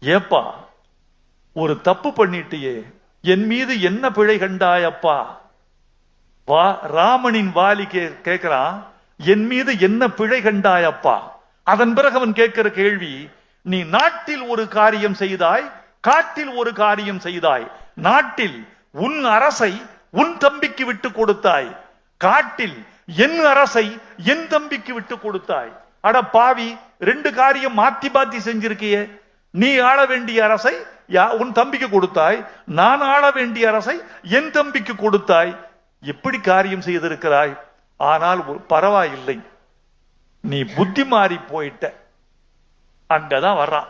ஏப்பா ஒரு தப்பு பண்ணிட்டியே என் மீது என்ன பிழை கண்டாயப்பா வா ராமனின் வாலி கே கேக்குறான் என் மீது என்ன பிழை கண்டாயப்பா அதன் பிறகு அவன் கேட்கிற கேள்வி நீ நாட்டில் ஒரு காரியம் செய்தாய் காட்டில் ஒரு காரியம் செய்தாய். நாட்டில் உன் அரசை உன் தம்பிக்கு விட்டு கொடுத்தாய். காட்டில் என் அரசை என் தம்பிக்கு விட்டு கொடுத்தாய். அட பாவி ரெண்டு காரியம் மாத்தி மாத்தி செஞ்சிருக்கியே. நீ ஆள வேண்டிய அரசை உன் தம்பிக்கு கொடுத்தாய். நான் ஆள வேண்டிய அரசை என் தம்பிக்கு கொடுத்தாய். எப்படி காரியம் செய்திருக்கிறாய்? ஆனால் பரவாயில்லை. நீ புத்தி மாறி போயிட்ட. அங்கதான் வர்றான்.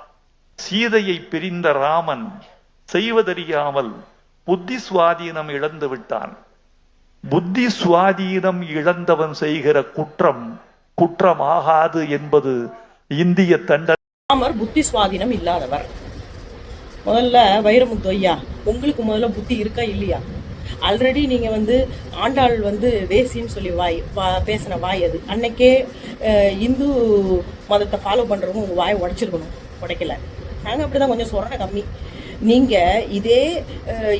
சீதையை பிரிந்த ராமன் செய்வதறியாமல் புத்தி சுவாதீனம் இழந்து விட்டான். புத்தி சுவாதீனம் இழந்தவன் செய்கிற குற்றம் குற்றமாகாது என்பது இந்திய தண்ட ராமர் புத்தி சுவாதீனம் இல்லாதவர். முதல்ல வைரமுத்து ஐயா உங்களுக்கு முதல்ல புத்தி இருக்கா இல்லையா? ஆல்ரெடி நீங்கள் வந்து ஆண்டாள் வந்து வேசின்னு சொல்லி வாய் வா பேசின வாய் அது. அன்னைக்கே இந்து மதத்தை ஃபாலோ பண்ணுறவங்க உங்கள் வாயை உடைச்சிருக்கணும் உடைக்கல. நாங்கள் அப்படி தான் கொஞ்சம் சொரணை கம்மி. நீங்கள் இதே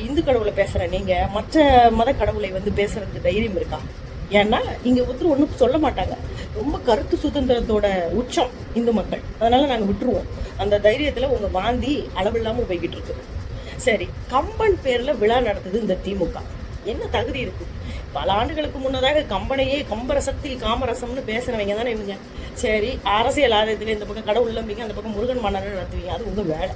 இந்து கடவுளை பேசுகிற நீங்கள் மற்ற மத கடவுளை வந்து பேசுகிறதுக்கு தைரியம் இருக்கா? ஏன்னா இங்கே ஒருத்தர் ஒன்றும் சொல்ல மாட்டாங்க. ரொம்ப கருத்து சுதந்திரத்தோட உச்சம் இந்து மக்கள். அதனால நாங்கள் விட்டுருவோம். அந்த தைரியத்தில் உங்கள் வாந்தி அளவில்லாமல் போய்கிட்டு இருக்கு. சரி கம்பன் பேரில் விழா நடத்துது இந்த திமுக. என்ன தகுதி இருக்கு? பல ஆண்டுகளுக்கு முன்னதாக கம்பனையே கம்பரசத்தில் காமரசம்னு பேசுனவங்க தானே இவங்க. சரி அரசியல் ஆதாயத்தில் இந்த பக்கம் கடவுள் நம்பிக்கை அந்த பக்கம் முருகன் மன்னர் நடத்துவீங்க. அது உங்கள் வேலை.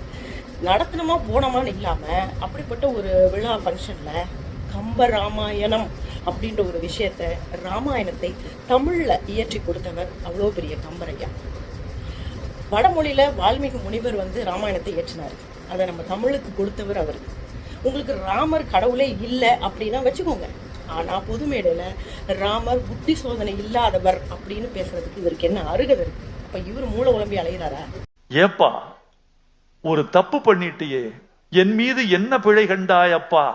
நடத்தணுமா போனோமான்னு இல்லாமல் அப்படிப்பட்ட ஒரு விழா ஃபங்க்ஷனில் கம்ப ராமாயணம் அப்படின்ற ஒரு விஷயத்த ராமாயணத்தை தமிழில் இயற்றி கொடுத்தவர் அவ்வளோ பெரிய கம்பரையா வடமொழியில் வால்மீகி முனிவர் வந்து ராமாயணத்தை இயற்றினார். அதை நம்ம தமிழுக்கு கொடுத்தவர் அவர். உங்களுக்கு ராமர் கடவுளே இல்லை அப்படின்னா வச்சுக்கோங்க. ஆனால் பொதுமேடையில் ராமர் புத்தி சோதனை இல்லாதவர் அப்படின்னு பேசுறதுக்கு இவருக்கு என்ன அருகதை இருக்கு? அப்போ இவர் மூல உழம்பி அலைகிறாரா ஏப்பா ஒரு தப்பு பண்ணிட்டியே. என் மீது என்ன பிழை கண்டாயப்பா?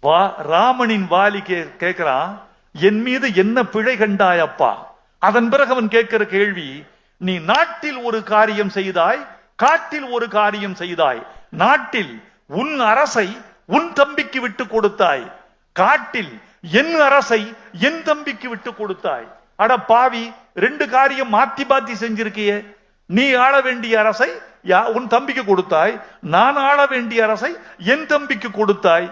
வா ராமனின் வாலி கே கேக்குறான் என் மீது என்ன பிழை கண்டாயப்பா அதன் பிறகு அவன் கேட்கிற கேள்வி நீ நாட்டில் ஒரு காரியம் செய்தாய் காட்டில் ஒரு காரியம் செய்தாய். நாட்டில் உன் அரசை உன் தம்பிக்கு விட்டு கொடுத்தாய். காட்டில் என் அரசை என் தம்பிக்கு விட்டு கொடுத்தாய். அட பாவி ரெண்டு காரியம் மாத்தி பாத்தி செஞ்சிருக்கியே. நீ ஆள வேண்டிய அரசை யா உன் தம்பிக்கு கொடுத்தாய். நான் ஆள வேண்டிய அரசை என் தம்பிக்கு கொடுத்தாய்.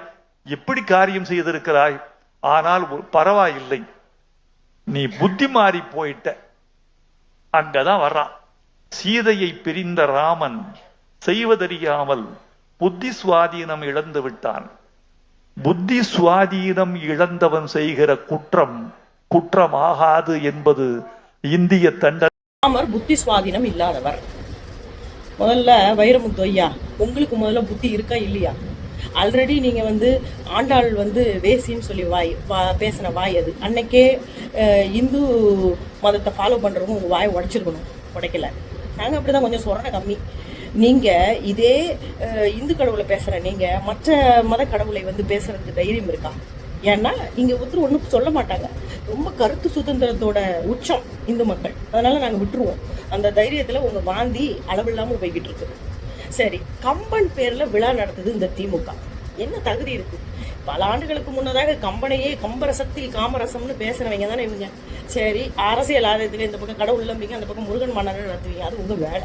எப்படி காரியம் செய்திருக்கிறாய்? ஆனால் ஒரு- பரவாயில்லை. நீ புத்தி மாறி போயிட்ட. அங்கதான் வர்றான். சீதையை பிரிந்த ராமன் செய்வதறியாமல் புத்தி சுவாதீனம் இழந்து விட்டான். புத்தி சுவாதீனம் இழந்தவன் செய்கிற குற்றம் குற்றமாகாது என்பது இந்திய தண்ட ராமர் புத்தி சுவாதீனம் இல்லாதவர். முதல்ல வைரமுத்து ஐயா உங்களுக்கு முதல்ல புத்தி இருக்கா இல்லையா? ஆல்ரெடி நீங்கள் வந்து ஆண்டாள் வந்து வேசின்னு சொல்லி வாய் வா பேசின வாய் அது. அன்னைக்கே இந்து மதத்தை ஃபாலோ பண்ணுறவங்க உங்கள் வாயை உடைச்சிருக்கணும். உடைக்கல. நாங்கள் அப்படி தான் கொஞ்சம் சொரணை கம்மி. நீங்கள் இதே இந்து கடவுளை பேசுகிற நீங்கள் மற்ற மத கடவுளை வந்து பேசுகிறதுக்கு தைரியம் இருக்கா? ஏன்னா இங்கே ஒருத்தர் ஒன்றும் சொல்ல மாட்டாங்க. ரொம்ப கருத்து சுதந்திரத்தோட உச்சம் இந்து மக்கள். அதனால் நாங்கள் விட்டுருவோம். அந்த தைரியத்தில் உங்கள் வாந்தி அளவில்லாமல் போய்கிட்டு இருக்கு. சரி கம்பன் பேரில் விழா நடத்துது இந்த திமுக. என்ன தகுதி இருக்கு? பல ஆண்டுகளுக்கு முன்னதாக கம்பனையே கம்பரசத்தில் காமரசம்னு பேசுகிறவங்க தானே இவங்க. சரி அரசியல் ஆதாயத்தில் இந்த பக்கம் கடவுள் நம்பிக்கை அந்த பக்கம் முருகன் மன்னர் நடத்துவீங்க. அது உங்கள் வேலை.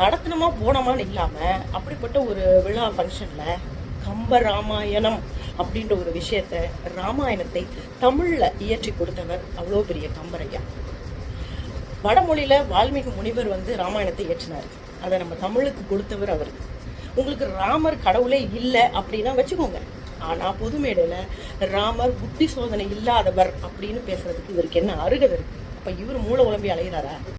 நடத்தணுமா போனோமான்னு இல்லாமல் அப்படிப்பட்ட ஒரு விழா ஃபங்க்ஷனில் கம்ப ராமாயணம் அப்படின்ற ஒரு விஷயத்த ராமாயணத்தை தமிழில் இயற்றி கொடுத்தவர் அவ்வளோ பெரிய கம்பரையா. வடமொழியில வால்மீகி முனிவர் வந்து ராமாயணத்தை இயற்றினார். அதை நம்ம தமிழுக்கு கொடுத்தவர் அவர். உங்களுக்கு ராமர் கடவுளே இல்லை அப்படின்னா வச்சுக்கோங்க. ஆனா பொது மேடையில் ராமர் புத்தி சோதனை இல்லாதவர் அப்படின்னு பேசுறதுக்கு இவருக்கு என்ன அருகதை இருக்கு? அப்ப இவர் மூல உழம்பி அலையிறாரா?